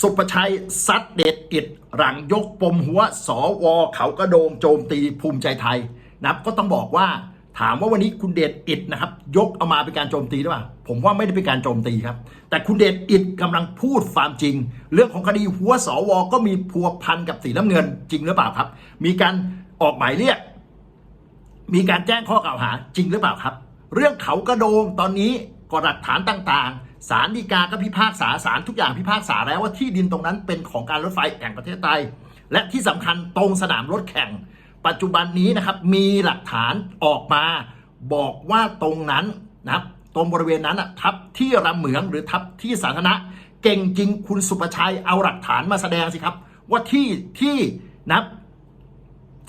สุประชัยซัดเด็ดอิดหลังยกปมหัวสวเขากระโดงโจมตีภูมิใจไทยนะครับก็ต้องบอกว่าถามว่าวันนี้คุณเดชอิดนะครับ ยกเอามาเป็นการโจมตีหรือเปล่าผมว่าไม่ได้เป็นการโจมตีครับ แต่คุณเดชอิดกำลังพูดความจริง เรื่องของคดีหัวสวก็มีพัวพันกับสีน้ำเงินจริงหรือเปล่าครับ มีการออกหมายเรียก มีการแจ้งข้อกล่าวหาจริงหรือเปล่าครับ เรื่องเขากระโดงตอนนี้ก็หลักฐานต่างๆ ศาลฎีกาก็พิพากษาศาลทุกอย่างพิพากษาแล้วว่าที่ดินตรงนั้นเป็นของการรถไฟแห่งประเทศไทย และที่สำคัญตรงสนามรถแข่ง ปัจจุบันนี้นะครับมีหลักฐานออกมา บอกว่าตรงนั้นนะครับตรงบริเวณนั้นทับที่ระเหมืองหรือทับที่สาธารณะ เก่งจริงคุณสุประชัยเอาหลักฐานมาแสดงสิครับ ว่าที่ที่นะครับ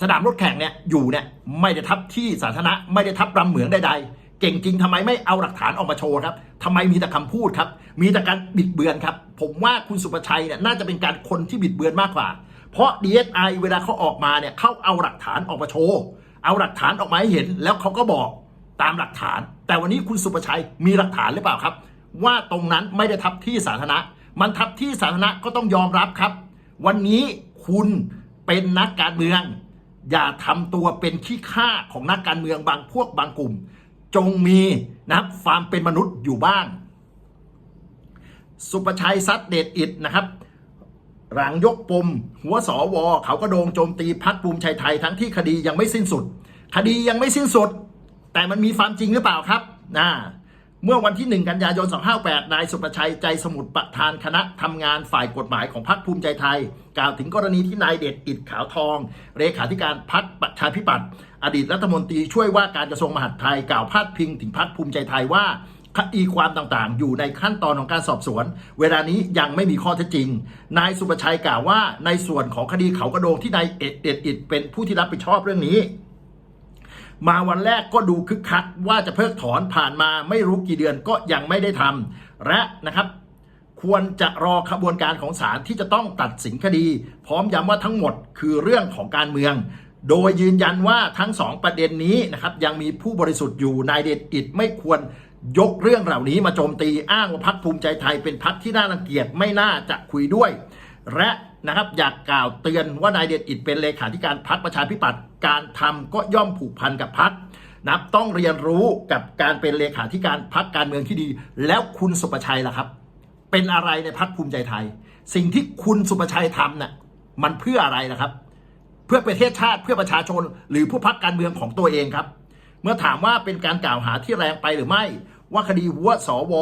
สนามรถแข่งเนี่ยอยู่เนี่ยไม่ได้ทับที่สาธารณะไม่ได้ทับรำเหมืองใดๆ เก่งจริงทำไมไม่เอาหลักฐานออกมาโชว์ครับทำไมมีแต่คำพูดครับ มีแต่การบิดเบือนครับ ผมว่าคุณสุประชัยเนี่ยน่าจะเป็นการคนที่บิดเบือนมากกว่า เพราะ DSI เวลาเขาออกมาเนี่ยเขาเอาหลักฐานออกมาโชว์ เอาหลักฐานออกมาให้เห็น แล้วเขาก็บอกตามหลักฐาน แต่วันนี้คุณสุประชัยมีหลักฐานหรือเปล่าครับ ว่าตรงนั้นไม่ได้ทับที่สาธารณะ มันทับที่สาธารณะก็ต้องยอมรับครับ วันนี้คุณเป็นนักการเมือง อย่าทำตัวเป็นขี้ข้าของนักการเมืองบางพวกบางกลุ่ม จงมีนะครับความเป็นมนุษย์อยู่บ้าง สุประชัยซัดเดชอิดนะครับ หลังยกปม หัวสอวอเขาก็โดงโจมตีพักภูมิใจไทยทั้งที่คดียังไม่สิ้นสุด คดียังไม่สิ้นสุด แต่มันมีความจริงหรือเปล่าครับนะ เมื่อวันที่ 1 กันยายน 258 นายสุประชัยใจสมุทรประธานคณะทำงานฝ่ายกฎหมายของพรรคภูมิใจไทย กล่าวถึงกรณีที่นายเดชอิดขาวทอง เลขาธิการพรรคประชาธิปัตย์อดีตรัฐมนตรีช่วยว่าการกระทรวงมหาดไทยกล่าวพาดพิงถึงพรรคภูมิใจไทยว่าคดีความต่างๆ อยู่ในขั้นตอนของการสอบสวน เวลานี้ยังไม่มีข้อเท็จจริง นายสุประชัยกล่าวว่าในส่วนของคดีเขากระโดงที่นายเอ็ดเด็ดอิดเป็นผู้ที่รับผิดชอบเรื่องนี้ มาวันแรกก็ดูคึกคักว่าจะเพิกถอนผ่านมาไม่รู้กี่เดือนก็ยังไม่ได้ทำและนะครับควรจะรอขบวนการของศาลที่จะต้องตัดสินคดี พร้อมย้ำว่าทั้งหมดคือเรื่องของการเมือง โดยยืนยันว่าทั้งสองประเด็นนี้นะครับยังมีผู้บริสุทธิ์อยู่นายเดชอิดไม่ควรยกเรื่องเหล่านี้มาโจมตีอ้างว่าพักภูมิใจไทยเป็นพักที่น่ารังเกียจไม่น่าจะคุยด้วย และ นะครับอยากกล่าวเตือนว่านายเดชอิดเป็นเลขาธิการพักประชาธิปัตย์การทำก็ย่อมผูกพันกับพักนับต้องเรียนรู้กับการเป็นเลขาธิการพักการเมืองที่ดี แล้วคุณสุประชัยล่ะครับ เป็นอะไรในพักภูมิใจไทย สิ่งที่คุณสุประชัยทำน่ะมันเพื่ออะไรนะครับ เพื่อประเทศชาติเพื่อประชาชน หรือผู้พักการเมืองของตัวเองครับ เมื่อถามว่าเป็นการกล่าวหาที่แรงไปหรือไม่ ว่าคดีหัวสว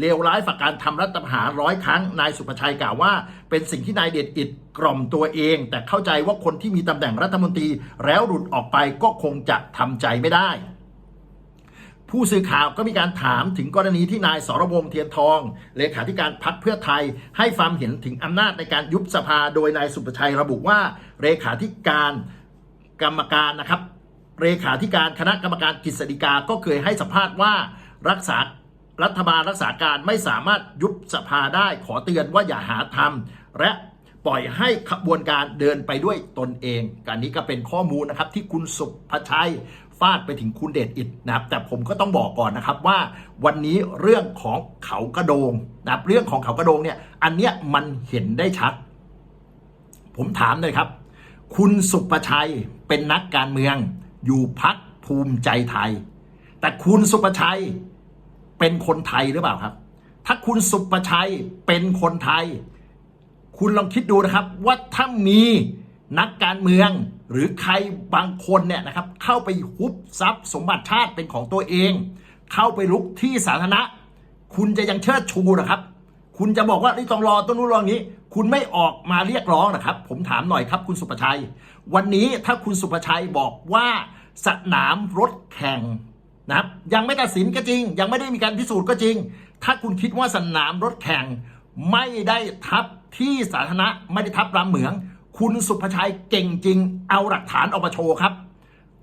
เลวร้ายฝ่าการทำรัฐประหารร้อยครั้งนายสุประชัยกล่าวว่า เป็นสิ่งที่นายเดชอิดกล่อมตัวเอง แต่เข้าใจว่าคนที่มีตำแหน่งรัฐมนตรีแล้วหลุดออกไปก็คงจะทำใจไม่ได้ ผู้สื่อข่าวก็มีการถามถึงกรณีที่นายสรวงเทียนทอง เลขาธิการพักเพื่อไทย ให้ความเห็นถึงอำนาจในการยุบสภาโดยนายสุประชัยระบุว่า เลขาธิการกรรมการนะครับเลขาธิการคณะกรรมการกฤษฎีกาก็เคยให้สัมภาษณ์ว่า รักษารัฐบาลรักษาการไม่สามารถยุบสภาได้ขอเตือนว่าอย่าหาทำและปล่อยให้ขบวนการเดินไปด้วยตนเองการนี้ก็เป็นข้อมูลนะครับที่คุณสุภชัยฟาดไปถึงคุณเดชอิดนะครับ แต่ผมก็ต้องบอกก่อนนะครับว่าวันนี้เรื่องของเขากระโดงนะครับเรื่องของเขากระโดงเนี่ย อันเนี้ยมันเห็นได้ชัด ผมถามเลยครับ คุณสุประชัยเป็นนักการเมือง อยู่พักภูมิใจไทย แต่คุณสุประชัยเป็นคนไทยหรือเปล่าครับ ถ้าคุณสุประชัยเป็นคนไทย คุณลองคิดดูนะครับ ว่าถ้ามีนักการเมืองหรือใครบางคนเนี่ยนะครับ เข้าไปฮุบทรัพย์สมบัติชาติเป็นของตัวเอง เข้าไปลุกที่สาธารณะ คุณจะยังเชิดชูเหรอครับ คุณจะบอกว่านี่ต้องรอต้นนู้นรออย่างนี้ คุณไม่ออกมาเรียกร้องนะครับ ผมถามหน่อยครับ คุณสุประชัย วันนี้ถ้าคุณสุประชัยบอกว่าสนามรถแข่ง นะครับยังไม่ตัดสินก็จริง ยังไม่ได้มีการพิสูจน์ก็จริง ถ้าคุณคิดว่าสนามรถแข่งไม่ได้ทับที่สาธารณะไม่ได้ทับรำเหมือง คุณสุภชัยเก่งจริง เอาหลักฐานออกมาโชว์ครับ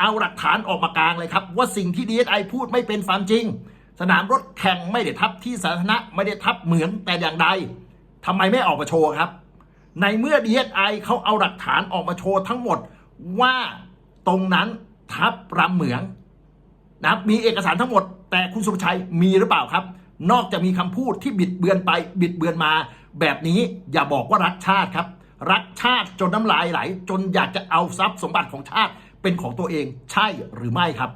เอาหลักฐานออกมากลางเลยครับ ว่าสิ่งที่ DSI พูดไม่เป็นความจริง สนามรถแข่งไม่ได้ทับที่สาธารณะไม่ได้ทับเหมืองแต่อย่างใดทำไมไม่ออกมาโชว์ครับ ในเมื่อ DSI เขาเอาหลักฐานออกมาโชว์ทั้งหมดว่าตรงนั้นทับรำเหมือง นะมีเอกสารทั้งหมด แต่คุณสุภชัยมีหรือเปล่าครับ นอกจากมีคำพูดที่บิดเบือนไปบิดเบือนมา แบบนี้อย่าบอกว่ารักชาติครับ รักชาติจนน้ำลายไหล จนอยากจะเอาทรัพย์สมบัติของชาติเป็นของตัวเองใช่หรือไม่ครับ